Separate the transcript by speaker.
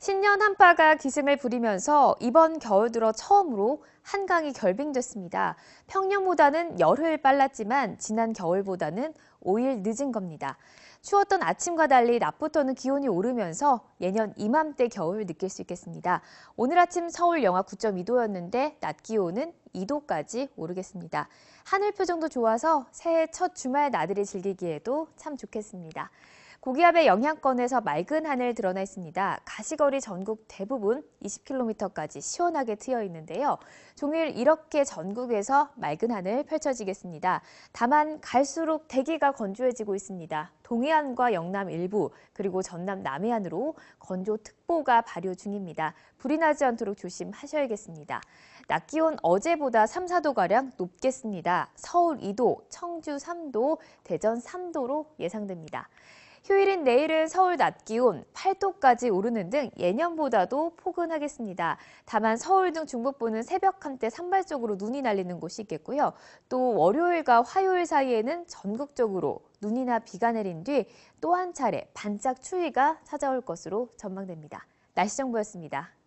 Speaker 1: 신년 한파가 기승을 부리면서 이번 겨울 들어 처음으로 한강이 결빙됐습니다. 평년보다는 열흘 빨랐지만 지난 겨울보다는 5일 늦은 겁니다. 추웠던 아침과 달리 낮부터는 기온이 오르면서 예년 이맘때 겨울 느낄 수 있겠습니다. 오늘 아침 서울 영하 9.2도였는데 낮 기온은 2도까지 오르겠습니다. 하늘 표정도 좋아서 새해 첫 주말 나들이 즐기기에도 참 좋겠습니다. 고기압의 영향권에서 맑은 하늘 드러나 있습니다. 가시거리 전국 대부분 20km까지 시원하게 트여 있는데요. 종일 이렇게 전국에서 맑은 하늘 펼쳐지겠습니다. 다만 갈수록 대기가 건조해지고 있습니다. 동해안과 영남 일부 그리고 전남 남해안으로 건조특보가 발효 중입니다. 불이 나지 않도록 조심하셔야겠습니다. 낮 기온 어제보다 3, 4도가량 높겠습니다. 서울 2도, 청주 3도, 대전 3도로 예상됩니다. 휴일인 내일은 서울 낮 기온 8도까지 오르는 등 예년보다도 포근하겠습니다. 다만 서울 등 중북부는 새벽 한때 산발적으로 눈이 날리는 곳이 있겠고요. 또 월요일과 화요일 사이에는 전국적으로 눈이나 비가 내린 뒤 또 한 차례 반짝 추위가 찾아올 것으로 전망됩니다. 날씨 정보였습니다.